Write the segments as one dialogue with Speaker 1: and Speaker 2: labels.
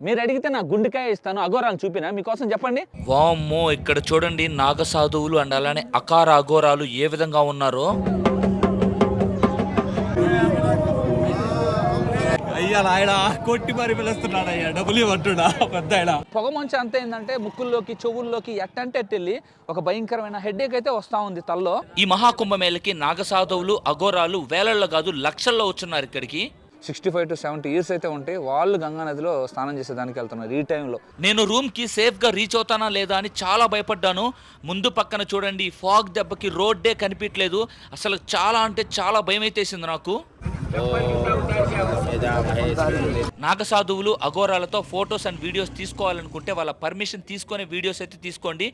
Speaker 1: మీరు అడిగితే నా గుండెకాయ ఇస్తాను అఘోరాలు చూపినా మీకోసం చెప్పండి.
Speaker 2: వామ్మో ఇక్కడ చూడండి నాగ సాధువులు అండ్ అలానే అకార అఘోరాలు ఏ విధంగా ఉన్నారో.
Speaker 3: అయ్యా ఆయన కొట్టి మరి పిలుస్తున్నాడు అయ్యా డబ్బులు పెద్ద ఆయన.
Speaker 1: అంత ఏంటంటే ముక్కుల్లోకి చెవుల్లోకి ఎట్టంటే ఎట్టు వెళ్ళి ఒక భయంకరమైన హెడ్ఏక్ అయితే వస్తూ ఉంది తల్లో.
Speaker 2: ఈ మహాకుంభమేళకి నాగ సాధువులు అఘోరాలు వేలల్లో కాదు లక్షల్లో వచ్చున్నారు ఇక్కడికి.
Speaker 1: Sixty five to seventy years అయితే ఉంటే వాళ్ళు గంగా నదిలో స్నానం చేసేదానికి వెళ్తున్నారు ఈ టైంలో
Speaker 2: నేను రూమ్కి సేఫ్గా రీచ్ అవుతానా లేదా అని చాలా భయపడ్డాను. ముందు పక్కన చూడండి ఫాగ్ దెబ్బకి రోడ్డే కనిపించలేదు అసలు చాలా అంటే చాలా భయం అయితేసింది నాకు. నాగసాధువులు అఘోరాలతో ఫొటోస్ అండ్ వీడియోస్ తీసుకోవాలనుకుంటే వాళ్ళ పర్మిషన్ తీసుకొని వీడియోస్ అయితే తీసుకోండి.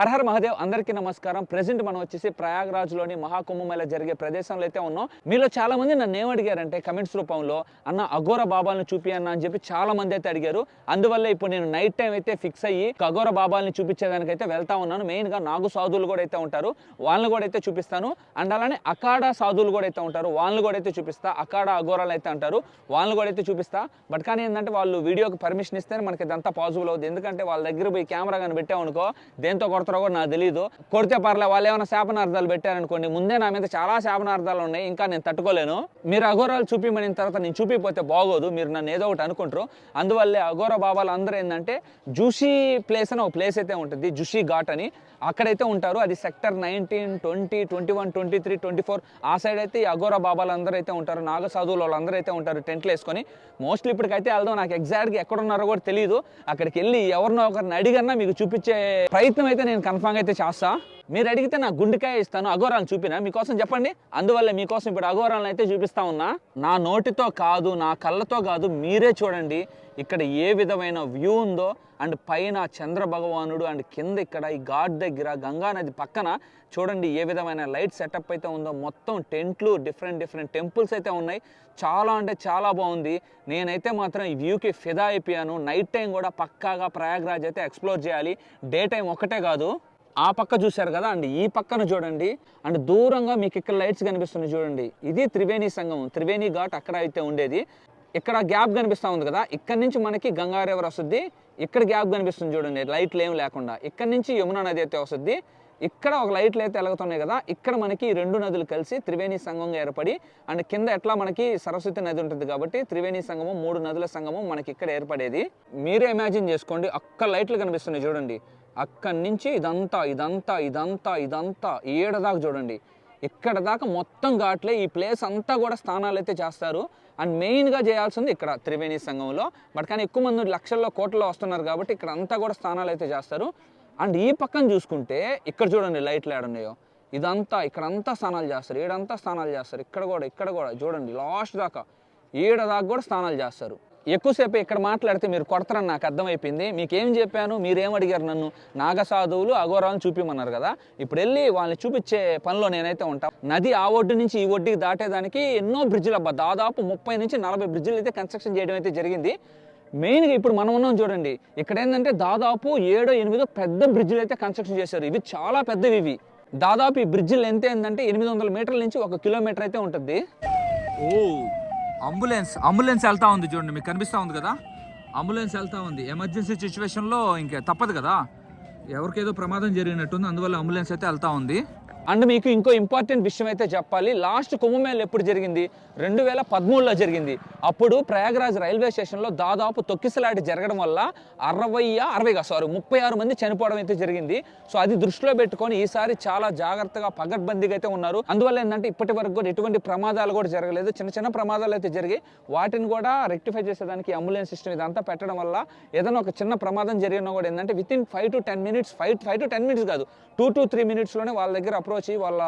Speaker 1: హర్ హర్ మహాదేవ్ అందరికీ నమస్కారం. ప్రెసెంట్ మనం వచ్చేసి ప్రయాగ్రాజ్లోని మహాకుంభమేళ జరిగే ప్రదేశంలో అయితే ఉన్నాం. మీలో చాలా మంది నన్ను ఏమడిగారంటే అడిగారంటే కమెంట్స్ రూపంలో అన్న అఘోర బాబాలను చూపి అన్న అని చెప్పి చాలా మంది అయితే అడిగారు. అందువల్ల ఇప్పుడు నేను నైట్ టైం అయితే ఫిక్స్ అయ్యి అఘోర బాబాల్ని చూపించేదానికి అయితే వెళ్తా ఉన్నాను. మెయిన్గా నాగు సాధువులు కూడా అయితే ఉంటారు. వాళ్ళని కూడా అయితే చూపిస్తాను. అండ్ అలానే అకాడా సాధువులు కూడా అయితే ఉంటారు. వాళ్ళని కూడా అయితే చూపిస్తా. అకాడా అఘోరాలు అయితే అంటారు. వాళ్ళని కూడా అయితే చూపిస్తా. బట్ కానీ ఏంటంటే వాళ్ళు వీడియోకి పర్మిషన్ ఇస్తే మనకి ఇదంతా పాసిబుల్ అవుతుంది ఎందుకంటే వాళ్ళ దగ్గర పోయి కెమెరా కానీ పెట్టామనుకో దేంతో కొడతారో కూడా నాకు తెలియదు కొడితే పర్లే వాళ్ళు ఏమైనా శాపనార్థాలు పెట్టారనుకోండి ముందే నా మీద చాలా శాపనార్థాలు ఉన్నాయి ఇంకా నేను తట్టుకోలేను. మీరు అఘోరాలు చూపిమని తర్వాత నేను చూపిపోతే బాగోదు మీరు నన్ను ఏదో ఒకటి అనుకుంటారు. అందువల్లే అఘోర బాబాలు అందరూ ఏంటంటే జూషీ ప్లేస్ అని ఒక ప్లేస్ అయితే ఉంటుంది జుషీ ఘాట్ అని. అక్కడైతే ఉంటారు అది sector nineteen twenty twenty one twenty three twenty four ఆ సైడ్ అయితే ఈ అఘోర బాబాలు అందరూ అయితే ఉంటారు నాగ సాధువులు వాళ్ళందరూ అయితే ఉంటారు టెంట్లు వేసుకొని. మోస్ట్లీ ఇప్పటికైతే వెళ్దాం నాకు ఎగ్జాక్ట్గా ఎక్కడ ఉన్నారో కూడా తెలియదు అక్కడికి వెళ్ళి ఎవరినో ఒకరిని అడిగన్నా మీకు చూపించే ప్రయత్నం అయితే నేను కన్ఫామ్గా అయితే చేస్తా. మీరు అడిగితే నా గుండెకాయ ఇస్తాను అఘోరాలు చూపినా. మీకోసం చెప్పండి. అందువల్ల మీకోసం ఇప్పుడు అఘోరాలను అయితే చూపిస్తా ఉన్నా. నా నోటితో కాదు నా కళ్ళతో కాదు మీరే చూడండి ఇక్కడ ఏ విధమైన వ్యూ ఉందో. అండ్ పైన చంద్ర భగవానుడు అండ్ కింద ఇక్కడ ఈ ఘాట్ దగ్గర గంగా నది పక్కన చూడండి ఏ విధమైన లైట్ సెటప్ అయితే ఉందో. మొత్తం టెంట్లు డిఫరెంట్ డిఫరెంట్ టెంపుల్స్ అయితే ఉన్నాయి. చాలా అంటే చాలా బాగుంది. నేనైతే మాత్రం ఈ వ్యూకి ఫిదా అయిపోయాను. నైట్ టైం కూడా పక్కాగా ప్రయాగ్రాజ్ అయితే ఎక్స్ప్లోర్ చేయాలి. డే టైం ఒకటే కాదు. ఆ పక్క చూశారు కదా అండి ఈ పక్కన చూడండి. అండ్ దూరంగా మీకు ఇక్కడ లైట్స్ కనిపిస్తున్నాయి చూడండి. ఇది త్రివేణి సంఘం త్రివేణి ఘాట్ అక్కడ అయితే ఉండేది. ఇక్కడ గ్యాప్ కనిపిస్తూ ఉంది కదా ఇక్కడ నుంచి మనకి గంగా రివర్ వస్తుంది? ఇక్కడ గ్యాప్ కనిపిస్తుంది చూడండి లైట్లు ఏం లేకుండా. ఇక్కడ నుంచి యమునా నది అయితే వస్తుంది. ఇక్కడ ఒక లైట్లు అయితే వెలుగుతున్నాయి కదా ఇక్కడ మనకి రెండు నదులు కలిసి త్రివేణి సంఘంగా ఏర్పడి అండ్ కింద ఎట్లా మనకి సరస్వతి నది ఉంటుంది కాబట్టి త్రివేణి సంగమం మూడు నదుల సంగమం మనకి ఇక్కడ ఏర్పడేది. మీరే ఇమాజిన్ చేసుకోండి అక్కడ లైట్లు కనిపిస్తున్నాయి చూడండి. అక్కడి నుంచి ఇదంతా ఇదంతా ఇదంతా ఇదంతా ఏడ దాకా చూడండి. ఇక్కడ దాకా మొత్తం ఘాట్లే ఈ ప్లేస్ అంతా కూడా స్నానాలు అయితే చేస్తారు. అండ్ మెయిన్గా చేయాల్సింది ఇక్కడ త్రివేణి సంఘంలో. బట్ కానీ ఎక్కువ మంది లక్షల్లో కోట్లలో వస్తున్నారు కాబట్టి ఇక్కడ అంతా కూడా స్నానాలు అయితే చేస్తారు. అండ్ ఈ పక్కన చూసుకుంటే ఇక్కడ చూడండి లైట్లు ఏడున్నాయో ఇదంతా ఇక్కడంతా స్నానాలు చేస్తారు. ఈడంతా స్నానాలు చేస్తారు. ఇక్కడ కూడా ఇక్కడ కూడా చూడండి లాస్ట్ దాకా. ఈడ దాకా కూడా స్నానాలు చేస్తారు. ఎక్కువసేపు ఇక్కడ మాట్లాడితే మీరు కొడతారని నాకు అర్థమైపోయింది. మీకేం చెప్పాను? మీరేం అడిగారు నన్ను? నాగసాధువులు అఘోరాలను చూపిమన్నారు కదా. ఇప్పుడు వెళ్ళి వాళ్ళని చూపించే పనిలో నేనైతే ఉంటా. నది ఆ ఒడ్డు నుంచి ఈ ఒడ్డుకి దాటేదానికి ఎన్నో బ్రిడ్జిలు అబ్బా. దాదాపు ముప్పై నుంచి నలభై బ్రిడ్జిలు అయితే కన్స్ట్రక్షన్ చేయడం అయితే జరిగింది. మెయిన్గా ఇప్పుడు మనం ఉన్నాం చూడండి. ఇక్కడ ఏంటంటే దాదాపు ఏడో ఎనిమిదో పెద్ద బ్రిడ్జిలు అయితే కన్స్ట్రక్షన్ చేశారు. ఇవి చాలా పెద్దవి ఇవి. దాదాపు ఈ బ్రిడ్జిలు ఎంత ఏంటంటే ఎనిమిది వందల మీటర్ల నుంచి ఒక కిలోమీటర్ అయితే ఉంటుంది. ఓ. అంబులెన్స్ అంబులెన్స్ వెళ్తా ఉంది చూడండి మీకు కనిపిస్తూ ఉంది కదా? అంబులెన్స్ వెళ్తా ఉంది. ఎమర్జెన్సీ సిచ్యువేషన్లో ఇంకా తప్పదు కదా? ఎవరికేదో ప్రమాదం జరిగినట్టుంది అందువల్ల అంబులెన్స్ అయితే వెళ్తా ఉంది. అండ్ మీకు ఇంకో ఇంపార్టెంట్ విషయం అయితే చెప్పాలి. లాస్ట్ కుంభమేళ ఎప్పుడు జరిగింది? రెండు వేల పదమూడులో జరిగింది. అప్పుడు ప్రయాగరాజ్ రైల్వే స్టేషన్లో దాదాపు తొక్కిసలాట జరగడం వల్ల అరవై అరవై సారీ ముప్పై ఆరు మంది చనిపోవడం అయితే జరిగింది. సో అది దృష్టిలో పెట్టుకొని ఈసారి చాలా జాగ్రత్తగా పగడ్బందీగా అయితే ఉన్నారు. అందువల్ల ఏంటంటే ఇప్పటి వరకు కూడా ఎటువంటి ప్రమాదాలు కూడా జరగలేదు. చిన్న చిన్న ప్రమాదాలు అయితే జరిగాయి. వాటిని కూడా రెక్టిఫై చేసేదానికి అంబులెన్స్ సిస్టమ్ ఇదంతా పెట్టడం వల్ల ఏదైనా ఒక చిన్న ప్రమాదం జరిగినా కూడా ఏంటంటే within five to ten minutes five five to ten minutes కాదు టూ టు త్రీ మినిట్స్లోనే వాళ్ళ దగ్గర అప్రోచ్ వచ్చి వాళ్ళ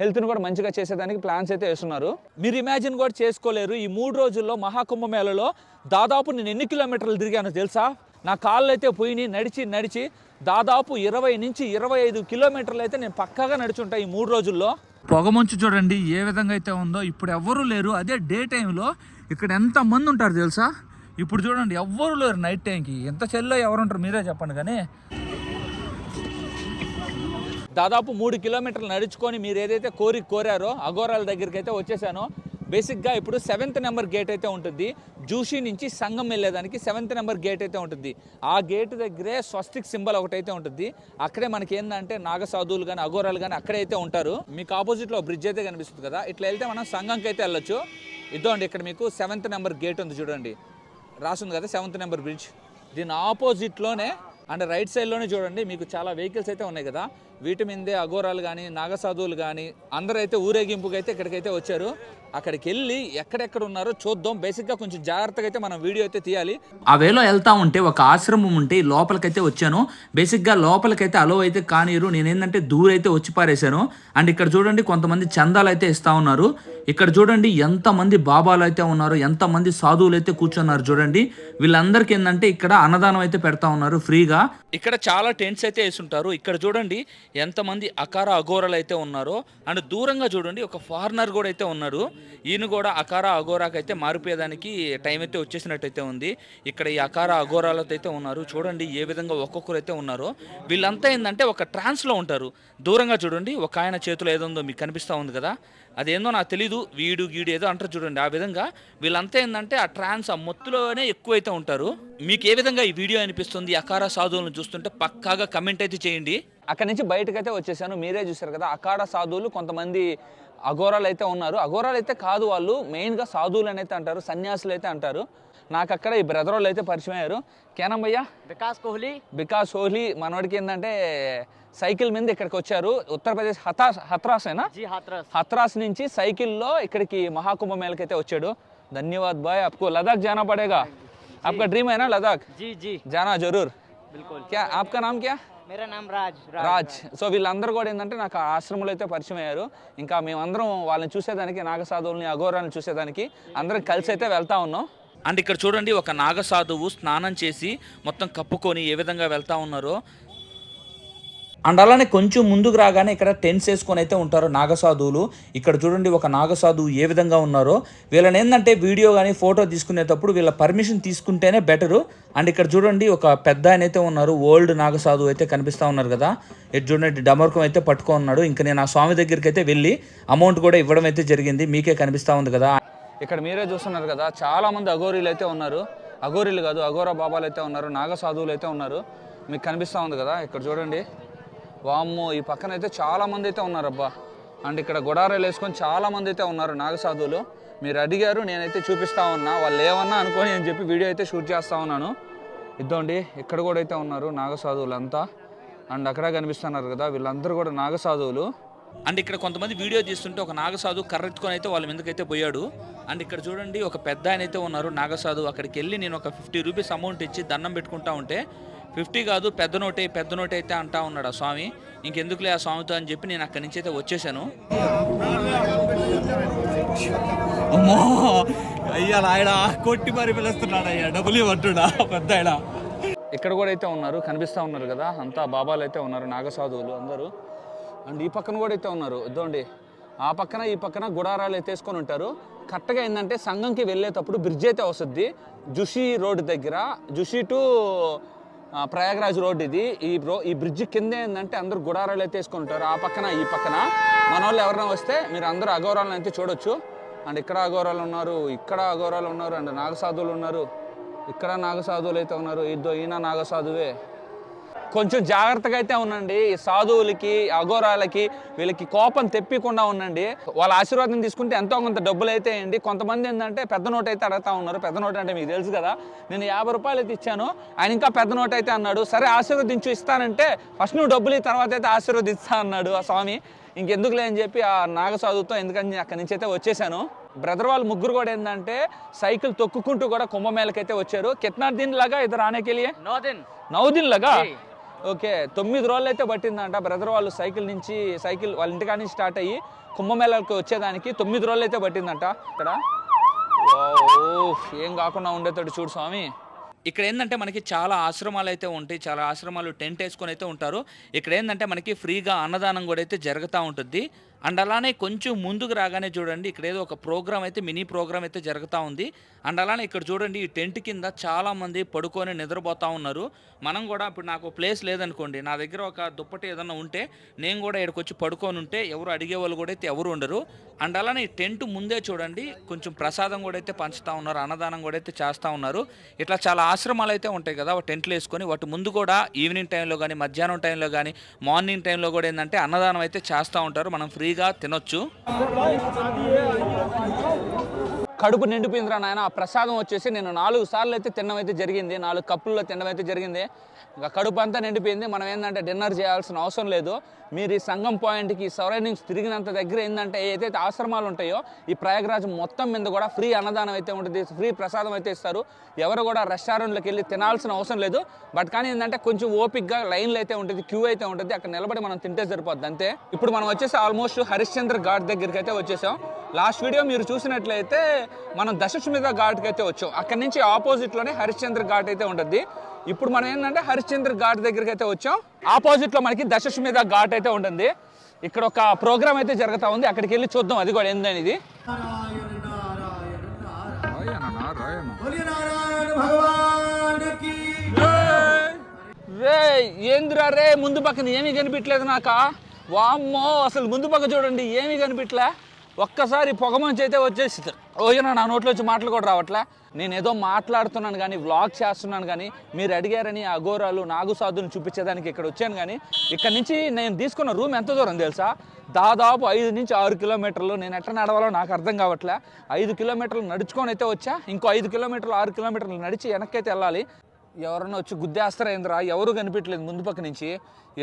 Speaker 1: హెల్త్ని కూడా మంచిగా చేసేదానికి ప్లాన్స్ అయితే వేస్తున్నారు. మీరు ఇమాజిన్ కూడా చేసుకోలేరు ఈ మూడు రోజుల్లో మహాకుంభమేళలో దాదాపు నేను ఎన్ని కిలోమీటర్లు తిరిగానో తెలుసా? నా కాళ్ళు అయితే పోయినాయి నడిచి నడిచి దాదాపు ఇరవై నుంచి ఇరవై ఐదు కిలోమీటర్లు అయితే నేను పక్కాగా నడుచుంటా ఈ మూడు రోజుల్లో. పొగమంచు చూడండి ఏ విధంగా అయితే ఉందో ఇప్పుడు ఎవ్వరూ లేరు. అదే డే టైంలో ఇక్కడ ఎంత మంది ఉంటారు తెలుసా? ఇప్పుడు చూడండి ఎవ్వరు లేరు నైట్ టైంకి. ఎంత చెల్లో ఎవరు ఉంటారు మీరే చెప్పండి కానీ దాదాపు మూడు కిలోమీటర్లు నడుచుకొని మీరు ఏదైతే కోరిక కోరారో అఘోరాల దగ్గరికి అయితే వచ్చేసానో బేసిక్గా ఇప్పుడు సెవెంత్ నెంబర్ గేట్ అయితే ఉంటుంది. జూషి నుంచి సంఘం వెళ్ళేదానికి సెవెంత్ నెంబర్ గేట్ అయితే ఉంటుంది. ఆ గేట్ దగ్గరే స్వస్తిక్ సింబల్ ఒకటైతే ఉంటుంది. అక్కడే మనకి ఏంటంటే నాగసాధువులు కానీ అఘోరాలు కానీ అక్కడే అయితే ఉంటారు. మీకు ఆపోజిట్లో బ్రిడ్జ్ అయితే కనిపిస్తుంది కదా? ఇట్లా వెళ్తే మనం సంఘంకి అయితే వెళ్ళొచ్చు. ఇదోండి ఇక్కడ మీకు సెవెంత్ నెంబర్ గేట్ ఉంది చూడండి. రాసింది కదా సెవెంత్ నెంబర్ బ్రిడ్జ్? దీని ఆపోజిట్లోనే అండ్ రైట్ సైడ్లోనే చూడండి మీకు చాలా వెహికల్స్ అయితే ఉన్నాయి కదా. వీటి మీదే అఘోరాలు కానీ నాగసాధువులు కానీ అందరూ అయితే ఊరేగింపుకి అయితే ఇక్కడికైతే వచ్చారు. అక్కడికి వెళ్ళి ఎక్కడెక్కడ ఉన్నారో చూద్దాం. బేసిక్గా కొంచెం జాగ్రత్తగా అయితే మనం వీడియో అయితే తీయాలి.
Speaker 2: ఆ వేలో వెళ్తా ఉంటే ఒక ఆశ్రమం ఉంటే లోపలికైతే వచ్చాను. బేసిక్గా లోపలికైతే అలో అయితే కానీరు. నేనేంటంటే దూరైతే వచ్చి పారేశాను. అండ్ ఇక్కడ చూడండి కొంతమంది చందాలు అయితే ఇస్తా ఉన్నారు. ఇక్కడ చూడండి ఎంతమంది బాబాలు అయితే ఉన్నారు ఎంతమంది సాధువులు అయితే కూర్చున్నారు చూడండి. వీళ్ళందరికీ ఏంటంటే ఇక్కడ అన్నదానం అయితే పెడతా ఉన్నారు ఫ్రీగా. ఇక్కడ చాలా టెంట్స్ అయితే వేసుంటారు. ఇక్కడ చూడండి ఎంతమంది అకార అఘోరాలు అయితే ఉన్నారో అండ్ దూరంగా చూడండి ఒక ఫారినర్ కూడా అయితే ఉన్నారు. ఈయన కూడా అకార అఘోరాకు అయితే మారిపోయేదానికి టైం అయితే వచ్చేసినట్టు అయితే ఉంది. ఇక్కడ ఈ అకార అఘోరాలతో అయితే ఉన్నారు. చూడండి ఏ విధంగా ఒక్కొక్కరు అయితే ఉన్నారో. వీళ్ళంతా ఏంటంటే ఒక ట్రాన్స్లో ఉంటారు. దూరంగా చూడండి ఒక ఆయన చేతిలో ఏదో మీకు కనిపిస్తూ ఉంది కదా. అదేందో నాకు తెలీదు వీడు గీడు ఏదో అంటారు చూడండి. ఆ విధంగా వీళ్ళంతా ఏంటంటే ఆ ట్రాన్స్ ఆ మొత్తులోనే ఎక్కువైతే ఉంటారు. మీకు ఏ విధంగా ఈ వీడియో అనిపిస్తుంది? అకార సాధువులను చూస్తుంటే పక్కాగా కమెంట్ అయితే చేయండి.
Speaker 1: అక్కడి నుంచి బయటకు అయితే వచ్చేసాను మీరే చూసారు కదా అకాడ సాధువులు కొంతమంది అఘోరాలు అయితే ఉన్నారు అఘోరాలు అయితే కాదు వాళ్ళు మెయిన్గా సాధువులు అని అయితే అంటారు సన్యాసులు అయితే అంటారు నాకు అక్కడ ఈ బ్రదర్ వాళ్ళు అయితే పరిచయం అయ్యారు కేనం భయ్యా
Speaker 4: विकास कोहली
Speaker 1: బికాస్ హోలీ మనోడికి ఏంటంటే సైకిల్ మీద ఇక్కడికి వచ్చారు ఉత్తరప్రదేశ్ హతాస్ హత్రాసేనా
Speaker 4: जी हाथरस
Speaker 1: హత్రాస్ నుంచి సైకిల్లో ఇక్కడికి మహాకుంభ మేళకి అయితే వచ్చాడు ధన్యవాద్ బాయ్ आपको लद्दाख जाना पड़ेगा आपका ड्रीम है ना लद्दाख
Speaker 4: जी जी
Speaker 1: जाना जरूर
Speaker 4: बिल्कुल
Speaker 1: क्या आपका नाम क्या
Speaker 4: मेरा नाम राज
Speaker 1: రాజ్. సో వీళ్ళందరూ కూడా ఏంటంటే నాకు ఆ ఆశ్రమంలో అయితే పరిచయం అయ్యారు. ఇంకా మేమందరం వాళ్ళని చూసేదానికి నాగసాధువుల్ని అఘోరాలను చూసేదానికి అందరం కలిసి అయితే వెళ్తా ఉన్నాం.
Speaker 2: అండ్ ఇక్కడ చూడండి ఒక నాగసాధువు స్నానం చేసి మొత్తం కప్పుకొని ఏ విధంగా వెళ్తా ఉన్నారో. అండ్ అలానే కొంచెం ముందుకు రాగానే ఇక్కడ టెన్స్ వేసుకొని అయితే ఉంటారు నాగసాధువులు. ఇక్కడ చూడండి ఒక నాగసాధువు ఏ విధంగా ఉన్నారో. వీళ్ళని ఏంటంటే వీడియో కానీ ఫోటో తీసుకునేటప్పుడు వీళ్ళ పర్మిషన్ తీసుకుంటేనే బెటరు. అండ్ ఇక్కడ చూడండి ఒక పెద్ద ఆయన అయితే ఉన్నారు. ఓల్డ్ నాగసాధువు అయితే కనిపిస్తూ ఉన్నారు కదా. ఇటు చూడండి డమర్కం అయితే పట్టుకో ఉన్నాడు. ఇంకా నేను ఆ స్వామి దగ్గరికి అయితే వెళ్ళి అమౌంట్ కూడా ఇవ్వడం అయితే జరిగింది. మీకే కనిపిస్తూ ఉంది కదా.
Speaker 1: ఇక్కడ మీరే చూస్తున్నారు కదా. చాలా మంది అఘోరీలు అయితే ఉన్నారు. అఘోరీలు కాదు అఘోర బాబాలు అయితే ఉన్నారు. నాగసాధువులు అయితే ఉన్నారు. మీకు కనిపిస్తూ ఉంది కదా. ఇక్కడ చూడండి. వామ్మో ఈ పక్కన అయితే చాలా మంది అయితే ఉన్నారబ్బా. అండ్ ఇక్కడ గుడారాలు వేసుకొని చాలా మంది అయితే ఉన్నారు నాగసాధువులు. మీరు అడిగారు నేనైతే చూపిస్తా ఉన్నా. వాళ్ళు ఏమన్నా అనుకోని అని చెప్పి వీడియో అయితే షూట్ చేస్తా ఉన్నాను. ఇద్దండి ఇక్కడ కూడా అయితే ఉన్నారు నాగసాధువులు అంతా అండ్ అక్కడ కనిపిస్తున్నారు కదా వీళ్ళందరూ కూడా నాగసాధువులు.
Speaker 2: అండ్ ఇక్కడ కొంతమంది వీడియో తీస్తుంటే ఒక నాగసాధు కర్రెత్తుకొని అయితే వాళ్ళ మీదకైతే పోయాడు. అండ్ ఇక్కడ చూడండి ఒక పెద్ద ఆయన అయితే ఉన్నారు నాగసాధు అక్కడికి వెళ్ళి నేను ఒక ఫిఫ్టీ రూపీస్ అమౌంట్ ఇచ్చి దండం పెట్టుకుంటా ఉంటే ఫిఫ్టీ కాదు పెద్ద నోటే పెద్ద నోటే అయితే అంటా ఉన్నాడు ఆ స్వామి. ఇంకెందుకులే ఆ స్వామితో అని చెప్పి నేను అక్కడి నుంచి అయితే వచ్చేసాను.
Speaker 3: అమ్మో! అయ్యా ఆయన కొట్టి మరి పిలుస్తున్నాడు అయ్యా. డబ్బులు ఇవ్వంటున్నా పెద్ద ఆయన.
Speaker 1: ఇక్కడ కూడా అయితే ఉన్నారు కనిపిస్తూ ఉన్నారు కదా. అంతా బాబాలు అయితే ఉన్నారు నాగసాధువులు అందరూ. అండ్ ఈ పక్కన కూడా అయితే ఉన్నారు. ఇదోండి ఆ పక్కన ఈ పక్కన గుడారాలు అయితే వేసుకొని ఉంటారు. కరెక్ట్గా ఏంటంటే సంఘంకి వెళ్ళేటప్పుడు బ్రిడ్జ్ అయితే వస్తుంది. జుషి రోడ్ దగ్గర జుషి టు ప్రయాగరాజ్ రోడ్ ఇది. ఈ రో ఈ బ్రిడ్జ్ కింద ఏంటంటే అందరూ గుడారాలు అయితే వేసుకుంటారు ఉంటారు. ఆ పక్కన ఈ పక్కన. మన వాళ్ళు ఎవరైనా వస్తే మీరు అందరూ అఘోరాలను అయితే చూడొచ్చు. అండ్ ఇక్కడ అఘోరాలు ఉన్నారు ఇక్కడ అఘోరాలు ఉన్నారు అండ్ నాగసాధువులు ఉన్నారు. ఇక్కడ నాగసాధువులు అయితే ఉన్నారు. ఇద్దో ఈయన నాగసాధువే. కొంచెం జాగ్రత్తగా అయితే ఉండండి. ఈ సాధువులకి అఘోరాలకి వీళ్ళకి కోపం తెప్పకుండా ఉండండి. వాళ్ళ ఆశీర్వాదం తీసుకుంటే ఎంతో కొంత డబ్బులు అయితే అండి కొంతమంది ఏంటంటే పెద్ద నోట్ అయితే అడుగుతా ఉన్నారు. పెద్ద నోట్ అంటే మీకు తెలుసు కదా. నేను యాభై రూపాయలు అయితే ఇచ్చాను. ఆయన ఇంకా పెద్ద నోట్ అయితే అన్నాడు. సరే ఆశీర్వదించు ఇస్తానంటే ఫస్ట్ నువ్వు డబ్బులు తర్వాత అయితే ఆశీర్వదిస్తా అన్నాడు ఆ స్వామి. ఇంకెందుకులే అని చెప్పి ఆ నాగసాధుతో ఎందుకని అక్కడి నుంచి అయితే వచ్చేసాను. బ్రదర్ వాళ్ళు ముగ్గురు కూడా ఏంటంటే సైకిల్ తొక్కుకుంటూ కూడా కుంభమేళకైతే వచ్చారు. కెట్నా దీన్ లాగా ఇద్దరు ఆనేకెళ్ళి.
Speaker 4: నవదిన్
Speaker 1: దిన్ లాగా? ఓకే తొమ్మిది రోజులు అయితే పట్టిందంట. బ్రదర్ వాళ్ళు సైకిల్ నుంచి సైకిల్ వాళ్ళ ఇంటికాడ నుంచి స్టార్ట్ అయ్యి కుంభమేళకి వచ్చేదానికి తొమ్మిది రోజులు అయితే పట్టిందంట. ఇక్కడ? ఓహ్ ఏం కాకుండా ఉండేటట్టు చూడు స్వామి.
Speaker 2: ఇక్కడ ఏంటంటే మనకి చాలా ఆశ్రమాలు అయితే ఉంటాయి. చాలా ఆశ్రమాలు టెంట్ వేసుకొని అయితే ఉంటారు. ఇక్కడ ఏంటంటే మనకి ఫ్రీగా అన్నదానం కూడా అయితే జరుగుతూ ఉంటుంది. అండ్ అలానే కొంచెం ముందుకు రాగానే చూడండి ఇక్కడ ఏదో ఒక ప్రోగ్రామ్ అయితే మినీ ప్రోగ్రామ్ అయితే జరుగుతూ ఉంది. అండ్ అలానే ఇక్కడ చూడండి ఈ టెంట్ కింద చాలామంది పడుకొని నిద్రపోతా ఉన్నారు. మనం కూడా ఇప్పుడు నాకు ప్లేస్ లేదనుకోండి నా దగ్గర ఒక దుప్పటి ఏదన్నా ఉంటే నేను కూడా ఇక్కడికి వచ్చి పడుకొని ఉంటే ఎవరు అడిగే వాళ్ళు కూడా అయితే ఎవరు ఉండరు. అండ్ అలానే ఈ టెంట్ ముందే చూడండి కొంచెం ప్రసాదం కూడా అయితే పంచుతా ఉన్నారు అన్నదానం కూడా అయితే చేస్తూ ఉన్నారు. ఇట్లా చాలా ఆశ్రమాలు అయితే ఉంటాయి కదా టెంట్లు వేసుకొని వాటి ముందు కూడా ఈవినింగ్ టైంలో కానీ మధ్యాహ్నం టైంలో కానీ మార్నింగ్ టైంలో కూడా ఏంటంటే అన్నదానం అయితే చేస్తూ ఉంటారు. మనం ఫ్రీ ఫ్రీగా తినొచ్చు.
Speaker 1: కడుపు నిండిపోయిందిరా నాయన. ఆ ప్రసాదం వచ్చేసి నేను నాలుగు సార్లు అయితే తినడం అయితే జరిగింది. నాలుగు కప్పుల్లో తినడం అయితే జరిగింది. ఇంకా కడుపు అంతా నిండిపోయింది. మనం ఏంటంటే డిన్నర్ చేయాల్సిన అవసరం లేదు. మీరు ఈ సంఘం పాయింట్కి సరౌండింగ్స్ తిరిగినంత దగ్గర ఏంటంటే ఏదైతే ఆశ్రమాలు ఉంటాయో ఈ ప్రయాగరాజ్ మొత్తం మీద కూడా ఫ్రీ అన్నదానం అయితే ఉంటుంది. ఫ్రీ ప్రసాదం అయితే ఇస్తారు. ఎవరు కూడా రెస్టారెంట్లోకి వెళ్ళి తినాల్సిన అవసరం లేదు. బట్ కానీ ఏంటంటే కొంచెం ఓపిక్గా లైన్లు అయితే ఉంటుంది క్యూ అయితే ఉంటుంది. అక్కడ నిలబడి మనం తింటే సరిపోద్ది. అంతే. ఇప్పుడు మనం వచ్చేసి ఆల్మోస్ట్ హరిశ్చంద్ర ఘాట్ దగ్గరికి అయితే వచ్చేసాం. లాస్ట్ వీడియో మీరు చూసినట్లయితే మనం దశశ్మిత ఘాట్కి అయితే వచ్చాం. అక్కడ నుంచి ఆపోజిట్లోనే హరిశ్చంద్ర ఘాట్ అయితే ఉంటుంది. ఇప్పుడు మనం ఏంటంటే హరిశ్చంద్ర ఘాట్ దగ్గరికి అయితే వచ్చాం. ఆపోజిట్లో మనకి దశశ్మిత ఘాట్ అయితే ఉంటుంది. ఇక్కడ ఒక ప్రోగ్రామ్ అయితే జరుగుతూ ఉంది. అక్కడికి వెళ్ళి చూద్దాం. అది కూడా ఏందనేది? రే ఏందిరా రే ముందు పక్కన ఏమీ కనిపించలేదు నాక? వామ్మో అసలు ముందు పక్క చూడండి ఏమీ కనిపించలే ఒక్కసారి పొగమంచి అయితే వచ్చేసి ఓయనా నా నోట్లో వచ్చి మాటలు కూడా రావట్లే? నేను ఏదో మాట్లాడుతున్నాను కానీ వ్లాగ్ చేస్తున్నాను కానీ మీరు అడిగారని అఘోరాలు నాగుసాధుని చూపించేదానికి ఇక్కడ వచ్చాను కానీ ఇక్కడ నుంచి నేను తీసుకున్న రూమ్ ఎంత దూరం తెలుసా? దాదాపు ఐదు నుంచి ఆరు కిలోమీటర్లు. నేను ఎట్లా నడవాలో నాకు అర్థం కావట్లే? ఐదు కిలోమీటర్లు నడుచుకొని అయితే వచ్చా? ఇంకో ఐదు కిలోమీటర్లు ఆరు కిలోమీటర్లు నడిచి వెనక్కి అయితే వెళ్ళాలి. ఎవరన్నా వచ్చి గుద్దేస్తారేంద్రా? ఎవరు కనిపించలేదు ముందు పక్క నుంచి?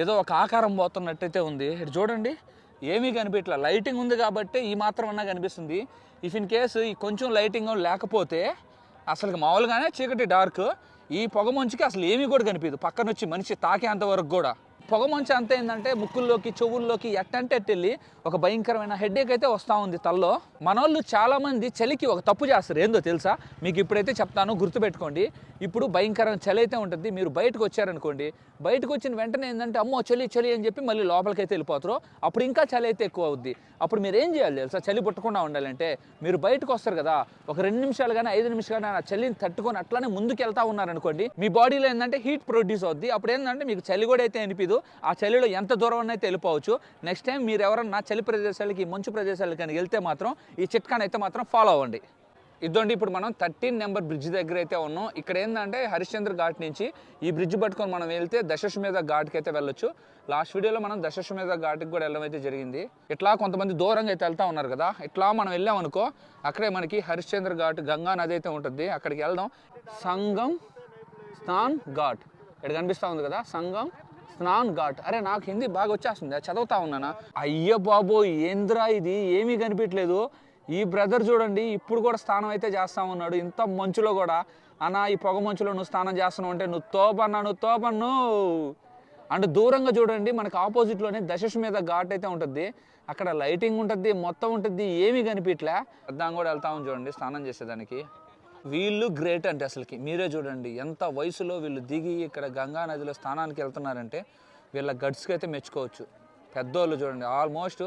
Speaker 1: ఏదో ఒక ఆకారం పోతున్నట్టయితే ఉంది. ఇటు చూడండి. ఏమీ కనిపించలే లైటింగ్ ఉంది కాబట్టి ఈ మాత్రం అన్నా కనిపిస్తుంది. ఇఫ్ ఇన్ కేసు ఈ కొంచెం లైటింగ్ లేకపోతే అసలు మామూలుగానే చీకటి డార్క్ ఈ పొగ మంచుకి అసలు ఏమీ కూడా కనిపించదు. పక్కన వచ్చి మనిషి తాకేంత వరకు కూడా. పొగ మంచు అంత ఏంటంటే ముక్కుల్లోకి చెవుల్లోకి ఎట్టంటే వెళ్ళి ఒక భయంకరమైన హెడేక్ అయితే వస్తూ ఉంది తల్లో. మనోళ్ళు చాలామంది చలికి ఒక తప్పు చేస్తారు. ఏందో తెలుసా? మీకు ఇప్పుడైతే చెప్తాను గుర్తుపెట్టుకోండి. ఇప్పుడు భయంకరమైన చలి అయితే ఉంటుంది. మీరు బయటకు వచ్చారనుకోండి బయటకు వచ్చిన వెంటనే ఏంటంటే అమ్మో చలి చలి అని చెప్పి మళ్ళీ లోపలికి అయితే వెళ్ళిపోతారు. అప్పుడు ఇంకా చలి అయితే ఎక్కువ అవుద్ది. అప్పుడు మీరు ఏం చేయాలి తెలుసా? చలి పుట్టకుండా ఉండాలంటే మీరు బయటకు వస్తారు కదా ఒక రెండు నిమిషాలు కానీ ఐదు నిమిషాలు కానీ ఆ చలిని తట్టుకొని అట్లానే ముందుకు వెళ్తా ఉన్నారనుకోండి మీ బాడీలో ఏంటంటే హీట్ ప్రొడ్యూస్ అవుద్ది. అప్పుడు ఏంటంటే మీకు చలి కూడా అయితే అనిపిదు. ఆ చలిలో ఎంత దూరం అయితే వెళ్ళిపోవచ్చు. నెక్స్ట్ టైం మీరు ఎవరన్నా చలి ప్రదేశాలకి మంచు ప్రదేశాలకి కానీ వెళ్తే మాత్రం ఈ చిట్కాని అయితే మాత్రం ఫాలో అవ్వండి. ఇదండి ఇప్పుడు మనం థర్టీన్ నెంబర్ బ్రిడ్జ్ దగ్గర అయితే ఉన్నాం. ఇక్కడ ఏంటంటే హరిశ్చంద్ర ఘాట్ నుంచి ఈ బ్రిడ్జ్ పట్టుకొని మనం వెళ్తే దశశ్వమేధ ఘాట్కి అయితే వెళ్ళొచ్చు. లాస్ట్ వీడియోలో మనం దశశ్వమేధ ఘాట్కి కూడా వెళ్ళడం అయితే జరిగింది. ఇట్లా కొంతమంది దూరంగా అయితే వెళ్తా ఉన్నారు కదా ఇట్లా మనం వెళ్ళామనుకో అక్కడే మనకి హరిశ్చంద్ర ఘాట్ గంగా నది అయితే ఉంటుంది. అక్కడికి వెళ్దాం. సంగం స్నాన్ ఘాట్. ఇక్కడ కనిపిస్తూ ఉంది కదా సంగం స్నాన్ ఘాట్. అరే నాకు హిందీ బాగా వచ్చేస్తుంది అది చదువుతా ఉన్నానా? అయ్య బాబో ఏంద్రా ఇది? ఏమీ కనిపించలేదు ఈ బ్రదర్ చూడండి ఇప్పుడు కూడా స్నానం అయితే చేస్తా ఉన్నాడు. ఇంత మంచులో కూడా అన్న ఈ పొగ మంచులో నువ్వు స్నానం చేస్తున్నావు అంటే నువ్వు తోపన్నా నువ్వు తోపన్ను. అంటే దూరంగా చూడండి మనకు ఆపోజిట్లోనే దశశ్మేధ ఘాట్ అయితే ఉంటుంది. అక్కడ లైటింగ్ ఉంటుంది మొత్తం ఉంటుంది ఏమీ కనిపించలే అర్థం కూడా వెళ్తామని చూడండి స్నానం చేసేదానికి. వీళ్ళు గ్రేట్ అంటే అసలుకి. మీరే చూడండి ఎంత వయసులో వీళ్ళు దిగి ఇక్కడ గంగా నదిలో స్నానానికి వెళ్తున్నారంటే వీళ్ళ గట్స్కి అయితే మెచ్చుకోవచ్చు. పెద్దోళ్ళు చూడండి almost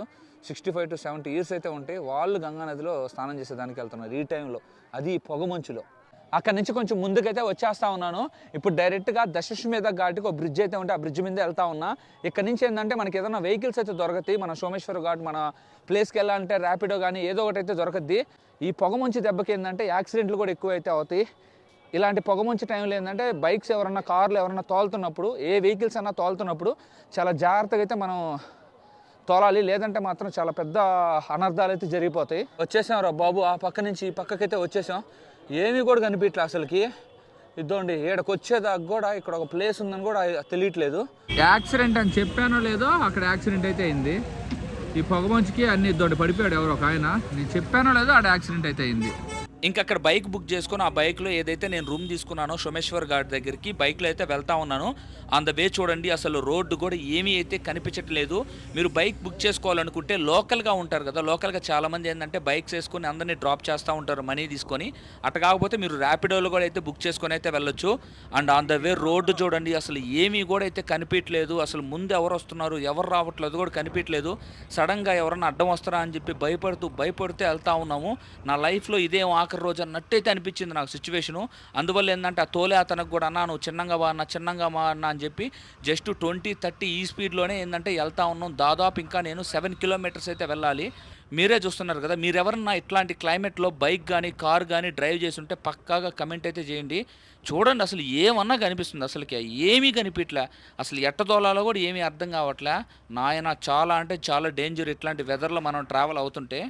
Speaker 1: sixty five to seventy years అయితే ఉంటే వాళ్ళు గంగా నదిలో స్నానం చేసేదానికి వెళ్తున్నారు ఈ టైంలో. అది పొగమంచులో అక్కడ నుంచి కొంచెం ముందుకైతే వచ్చేస్తా ఉన్నాను. ఇప్పుడు డైరెక్ట్గా దశశ్వమేధ ఘాట్కి ఒక బ్రిడ్జ్ అయితే ఉంటే ఆ బ్రిడ్జ్ మీద వెళ్తా ఉన్నా. ఇక్కడ నుంచి ఏంటంటే మనకి ఏదైనా వెహికల్స్ అయితే దొరకతాయి. మన సోమేశ్వర ఘాట్ మన ప్లేస్కి వెళ్ళాలంటే ర్యాపిడో కానీ ఏదో ఒకటి అయితే దొరకద్ది. ఈ పొగమంచి దెబ్బకి ఏంటంటే యాక్సిడెంట్లు కూడా ఎక్కువ అయితే అవుతాయి. ఇలాంటి పొగమంచి టైంలో ఏంటంటే బైక్స్ ఎవరన్నా కార్లు ఎవరన్నా తోలుతున్నప్పుడు ఏ వెహికల్స్ అన్నా తోలుతున్నప్పుడు చాలా జాగ్రత్తగా అయితే మనం తోలాలి లేదంటే మాత్రం చాలా పెద్ద అనర్థాలు అయితే జరిగిపోతాయి. వచ్చేసాం రా బాబు ఆ పక్క నుంచి ఈ పక్కకైతే వచ్చేసాం. ఏమీ కూడా కనిపించలే అసలుకి. ఇద్దండి ఈడకి వచ్చేదాకా కూడా ఇక్కడ ఒక ప్లేస్ ఉందని కూడా తెలియట్లేదు.
Speaker 2: యాక్సిడెంట్ అని చెప్పానో లేదో అక్కడ యాక్సిడెంట్ అయితే అయింది. ఈ పొగ మంచుకి అన్ని ఇద్దోటి పడిపోయాడు ఎవరో ఒక ఆయన. నేను చెప్పానో లేదో ఆడ యాక్సిడెంట్ అయితే అయింది.
Speaker 1: ఇంకా అక్కడ బైక్ బుక్ చేసుకుని ఆ బైక్లో ఏదైతే నేను రూమ్ తీసుకున్నానో సోమేశ్వర్ గారి దగ్గరికి బైక్లో అయితే వెళ్తా ఉన్నాను. ఆన్ ద వే చూడండి అసలు రోడ్డు కూడా ఏమీ అయితే కనిపించట్లేదు. మీరు బైక్ బుక్ చేసుకోవాలనుకుంటే లోకల్గా ఉంటారు కదా లోకల్గా చాలామంది ఏంటంటే బైక్స్ వేసుకొని అందరినీ డ్రాప్ చేస్తూ ఉంటారు మనీ తీసుకొని. అట్ట కాకపోతే మీరు ర్యాపిడోలో కూడా అయితే బుక్ చేసుకొని అయితే వెళ్ళొచ్చు. And on the way road చూడండి అసలు ఏమీ కూడా అయితే కనిపించట్లేదు. అసలు ముందు ఎవరు వస్తున్నారు ఎవరు రావట్లేదు కూడా కనిపించట్లేదు. సడన్గా ఎవరన్నా అడ్డం వస్తారా అని చెప్పి భయపడుతూ భయపడితే వెళ్తా ఉన్నాము. నా లైఫ్లో ఇదేం ఆఖరి రోజు అన్నట్టయితే అనిపించింది నాకు సిచ్యువేషను. అందువల్ల ఏంటంటే ఆ తోలే అతనికి కూడా అన్నా నువ్వు చిన్నగా మా అన్న చిన్నగా మా అన్న అని చెప్పి జస్ట్ ట్వంటీ థర్టీ ఈ స్పీడ్లోనే ఏంటంటే వెళ్తా ఉన్నాం. దాదాపు ఇంకా నేను సెవెన్ కిలోమీటర్స్ అయితే వెళ్ళాలి. మీరే చూస్తున్నారు కదా మీరెవరన్నా ఇట్లాంటి క్లైమేట్లో బైక్ కానీ కార్ కానీ డ్రైవ్ చేసి ఉంటే పక్కాగా కమెంట్ అయితే చేయండి. చూడండి అసలు ఏమన్నా కనిపిస్తుంది అసలుకి ఏమీ కనిపించలే అసలు ఎట్టదోలాలో కూడా ఏమీ అర్థం కావట్లే. నాయన చాలా అంటే చాలా డేంజర్ ఇట్లాంటి వెదర్లో మనం ట్రావెల్ అవుతుంటే.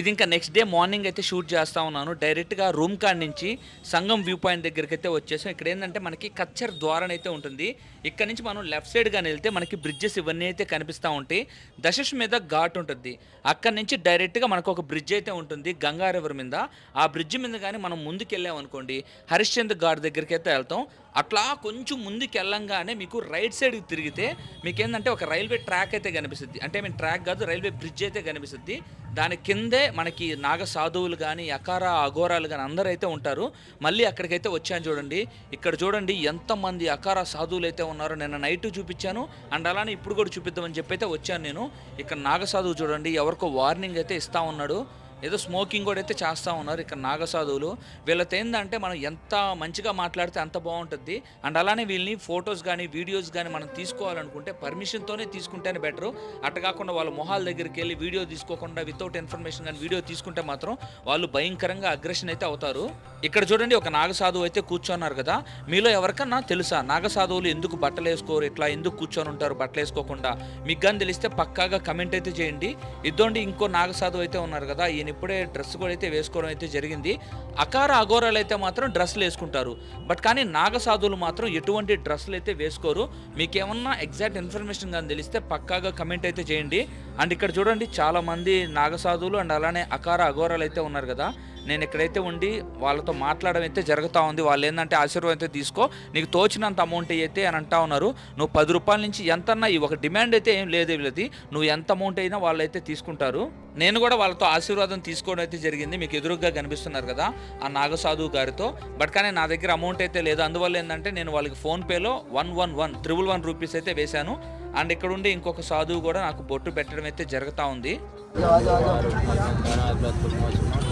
Speaker 1: ఇది ఇంకా నెక్స్ట్ డే మార్నింగ్ అయితే షూట్ చేస్తా ఉన్నాను. డైరెక్ట్గా రూమ్ కాడ్ నుంచి సంగం వ్యూ పాయింట్ దగ్గరికి అయితే వచ్చేసాం. ఇక్కడ ఏంటంటే మనకి కచ్చర్ ద్వారం అయితే ఉంటుంది. ఇక్కడ నుంచి మనం లెఫ్ట్ సైడ్గా వెళ్తే మనకి బ్రిడ్జెస్ ఇవన్నీ అయితే కనిపిస్తూ ఉంటాయి. దశష్ మీద ఘాట్ ఉంటుంది. అక్కడ నుంచి డైరెక్ట్గా మనకు ఒక బ్రిడ్జ్ అయితే ఉంటుంది గంగా రివర్ మీద. ఆ బ్రిడ్జ్ మీద కానీ మనం ముందుకు వెళ్ళామనుకోండి హరిశ్చంద్ర ఘాట్ దగ్గరికి అయితే వెళ్తాం. అట్లా కొంచెం ముందుకు వెళ్ళంగానే మీకు రైట్ సైడ్కి తిరిగితే మీకు ఏంటంటే ఒక రైల్వే ట్రాక్ అయితే కనిపిస్తుంది. అంటే మేము ట్రాక్ కాదు రైల్వే బ్రిడ్జ్ అయితే కనిపిస్తుంది. దాని కిందే మనకి నాగ సాధువులు కానీ అకార అఘోరాలు కానీ అందరూ అయితే ఉంటారు. మళ్ళీ అక్కడికైతే వచ్చాను చూడండి. ఇక్కడ చూడండి ఎంతమంది అకార సాధువులు అయితే ఉన్నారో నిన్న నైట్ చూపించాను. అండ్ అలానే ఇప్పుడు కూడా చూపిద్దామని చెప్పి అయితే వచ్చాను నేను. ఇక్కడ నాగ సాధువు చూడండి ఎవరికో వార్నింగ్ అయితే ఇస్తా ఉన్నాడు. ఏదో స్మోకింగ్ కూడా అయితే చేస్తూ ఉన్నారు ఇక్కడ నాగసాధువులు. వీళ్ళతో ఏంటంటే మనం ఎంత మంచిగా మాట్లాడితే అంత బాగుంటుంది. అండ్ అలానే వీళ్ళని ఫొటోస్ కానీ వీడియోస్ కానీ మనం తీసుకోవాలనుకుంటే పర్మిషన్తోనే తీసుకుంటేనే బెటరు. అట్ట కాకుండా వాళ్ళ మొహాల దగ్గరికి వెళ్ళి వీడియో తీసుకోకుండా వితౌట్ ఇన్ఫర్మేషన్ కానీ వీడియో తీసుకుంటే మాత్రం వాళ్ళు భయంకరంగా అగ్రెషన్ అయితే అవుతారు. ఇక్కడ చూడండి ఒక నాగసాధువు అయితే కూర్చున్నారు కదా. మీలో ఎవరికన్నా తెలుసా? నాగసాధువులు ఎందుకు బట్టలు వేసుకోరు? ఇట్లా ఎందుకు కూర్చొని ఉంటారు బట్టలు వేసుకోకుండా? మీకు కానీ తెలిస్తే పక్కాగా కమెంట్ అయితే చేయండి. ఇద్దోండి ఇంకో నాగసాధువు అయితే ఉన్నారు కదా. ఈయన ఇప్పుడే డ్రెస్ కూడా అయితే వేసుకోవడం అయితే జరిగింది. అకార అఘోరాలు అయితే మాత్రం డ్రెస్సులు వేసుకుంటారు. బట్ కానీ నాగసాధువులు మాత్రం ఎటువంటి డ్రెస్సులు అయితే వేసుకోరు. మీకేమన్నా ఎగ్జాక్ట్ ఇన్ఫర్మేషన్ కానీ తెలిస్తే పక్కాగా కమెంట్ అయితే చేయండి. అండ్ ఇక్కడ చూడండి చాలామంది నాగసాధువులు అండ్ అలానే అకార అఘోరాలు అయితే ఉన్నారు కదా. నేను ఇక్కడైతే ఉండి వాళ్ళతో మాట్లాడడం అయితే జరుగుతూ ఉంది వాళ్ళు ఏంటంటే ఆశీర్వాదం అయితే తీసుకో నీకు తోచినంత అమౌంట్ అయితే అని అంటా ఉన్నారు నువ్వు పది రూపాయల నుంచి ఎంతన్నా ఈ ఒక డిమాండ్ అయితే ఏం లేదు లేదు నువ్వు ఎంత అమౌంట్ అయినా వాళ్ళు అయితే తీసుకుంటారు నేను కూడా వాళ్ళతో ఆశీర్వాదం తీసుకోవడం అయితే జరిగింది మీకు ఎదురుగా కనిపిస్తున్నారు కదా ఆ నాగసాధువు గారితో బట్ కానీ నా దగ్గర అమౌంట్ అయితే లేదు అందువల్ల ఏంటంటే నేను వాళ్ళకి ఫోన్పేలో one one one triple one rupees అయితే వేశాను అండ్ ఇక్కడ ఉండి ఇంకొక సాధువు కూడా నాకు బొట్టు పెట్టడం అయితే జరుగుతూ ఉంది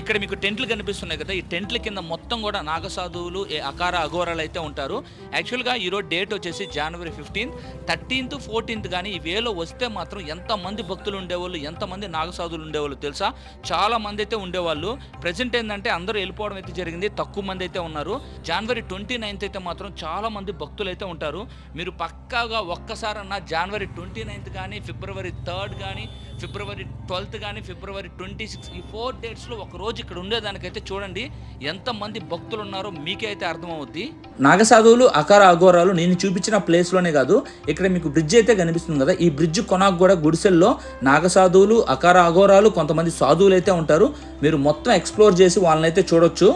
Speaker 1: ఇక్కడ మీకు టెంట్లు కనిపిస్తున్నాయి కదా ఈ టెంట్ల కింద మొత్తం కూడా నాగసాధువులు ఏ అకార అఘోరాలు అయితే ఉంటారు. యాక్చువల్గా ఈరోజు డేట్ వచ్చేసి జనవరి ఫిఫ్టీన్త్ థర్టీన్త్ ఫోర్టీన్త్ కానీ ఈ వేలో వస్తే మాత్రం ఎంతమంది భక్తులు ఉండేవాళ్ళు ఎంతమంది నాగసాధువులు ఉండేవాళ్ళు తెలుసా? చాలా మంది అయితే ఉండేవాళ్ళు. ప్రజెంట్ ఏంటంటే అందరూ వెళ్ళిపోవడం అయితే జరిగింది తక్కువ మంది అయితే ఉన్నారు. జనవరి ట్వంటీ నైన్త్ అయితే మాత్రం చాలా మంది భక్తులు అయితే ఉంటారు. మీరు పక్కాగా ఒక్కసారన్నా జనవరి ట్వంటీ నైన్త్ కానీ ఫిబ్రవరి థర్డ్ కానీ ఫిబ్రవరి ట్వెల్త్ కానీ ఫిబ్రవరి ట్వంటీ సిక్స్ ఈ ఫోర్ డేట్స్లో ఒకరోజు ఇక్కడ ఉండేదానికైతే చూడండి ఎంతమంది భక్తులు ఉన్నారో మీకే అయితే అర్థమవుద్ది. నాగసాధువులు అకార అఘోరాలు నేను చూపించిన ప్లేస్లోనే కాదు ఇక్కడ మీకు బ్రిడ్జ్ అయితే కనిపిస్తుంది కదా ఈ బ్రిడ్జ్ కొనాకు కూడా గుడిసెల్లో నాగసాధువులు అకార అఘోరాలు కొంతమంది సాధువులు అయితే ఉంటారు. మీరు మొత్తం ఎక్స్ప్లోర్ చేసి వాళ్ళని అయితే చూడొచ్చు.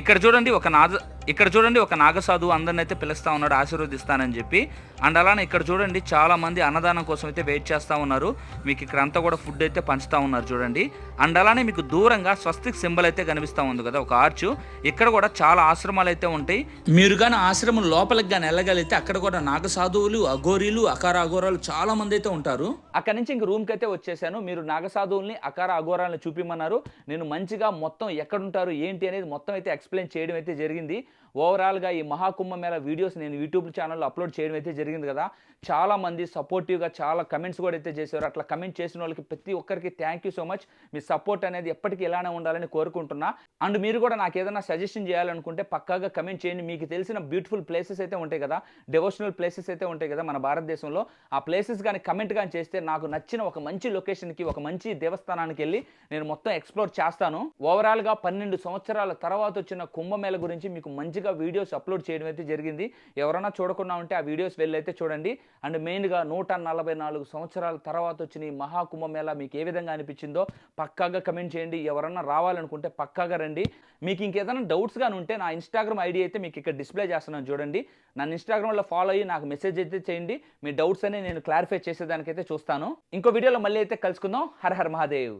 Speaker 1: ఇక్కడ చూడండి ఒక నాద ఇక్కడ చూడండి ఒక నాగసాధు అందరిని అయితే పిలుస్తా ఉన్నాడు ఆశీర్వదిస్తానని చెప్పి. అండ్ అలానే ఇక్కడ చూడండి చాలా మంది అన్నదానం కోసం అయితే వెయిట్ చేస్తూ ఉన్నారు. మీకు ఇక్కడ అంతా కూడా ఫుడ్ అయితే పంచుతా ఉన్నారు చూడండి. అండ్ అలానే మీకు దూరంగా స్వస్తిక్ సింబల్ అయితే కనిపిస్తూ ఉంది కదా ఒక ఆర్చ్ ఇక్కడ కూడా చాలా ఆశ్రమాలు అయితే ఉంటాయి. మీరు కానీ ఆశ్రమం లోపలికి కానీ వెళ్ళగలిగితే అక్కడ కూడా నాగసాధువులు అఘోరీలు అకార అఘోరాలు చాలా మంది అయితే ఉంటారు. అక్కడ నుంచి ఇంక రూమ్కి అయితే వచ్చేసాను. మీరు నాగసాధువుల్ని అకార అఘోరాలను చూపిమన్నారు. నేను మంచిగా మొత్తం ఎక్కడుంటారు ఏంటి అనేది మొత్తం అయితే ఎక్స్ప్లెయిన్ చేయడం అయితే జరిగింది. ఓవరాల్గా ఈ మహాకుంభమేళ వీడియోస్ నేను యూట్యూబ్ ఛానల్లో అప్లోడ్ చేయడం అయితే జరిగింది కదా. చాలా మంది సపోర్టివ్గా చాలా కమెంట్స్ కూడా అయితే చేశారు అట్లా కమెంట్ చేసిన వాళ్ళకి ప్రతి ఒక్కరికి థ్యాంక్ యూ సో మచ్ మీ సపోర్ట్ అనేది ఎప్పటికీ ఇలానే ఉండాలని కోరుకుంటున్నా. అండ్ మీరు కూడా నాకు ఏదైనా సజెషన్ చేయాలనుకుంటే పక్కాగా కమెంట్ చేయండి. మీకు తెలిసిన బ్యూటిఫుల్ ప్లేసెస్ అయితే ఉంటాయి కదా. డివోషనల్ ప్లేసెస్ అయితే ఉంటాయి కదా మన భారతదేశంలో. ఆ ప్లేసెస్ కానీ కమెంట్ కానీ చేస్తే నాకు నచ్చిన ఒక మంచి లొకేషన్కి ఒక మంచి దేవస్థానానికి వెళ్ళి నేను మొత్తం ఎక్స్ప్లోర్ చేస్తాను. ఓవరాల్గా పన్నెండు సంవత్సరాల తర్వాత వచ్చిన కుంభమేళ గురించి మీకు మంచి మంచిగా వీడియోస్ అప్లోడ్ చేయడం అయితే జరిగింది. ఎవరైనా చూడకుండా ఉంటే ఆ వీడియోస్ వెళ్ళైతే చూడండి. అండ్ మెయిన్గా నూట నలభై నాలుగు సంవత్సరాల తర్వాత వచ్చిన ఈ మహా కుంభమేళ మీకు ఏ విధంగా అనిపించిందో పక్కాగా కమెంట్ చేయండి. ఎవరన్నా రావాలనుకుంటే పక్కాగా రండి. మీకు ఇంకేదైనా డౌట్స్ కానీ ఉంటే నా ఇన్స్టాగ్రామ్ ఐడి అయితే మీకు ఇక్కడ డిస్ప్లే చేస్తున్నాను చూడండి. నన్ను ఇన్స్టాగ్రామ్లో ఫాలో అయ్యి నాకు మెసేజ్ అయితే చేయండి. మీ డౌట్స్ అని నేను క్లారిఫై చేసేదానికైతే చూస్తాను. ఇంకో వీడియోలో మళ్ళీ అయితే కలుసుకుందాం. హర్ హర్ మహాదేవ్.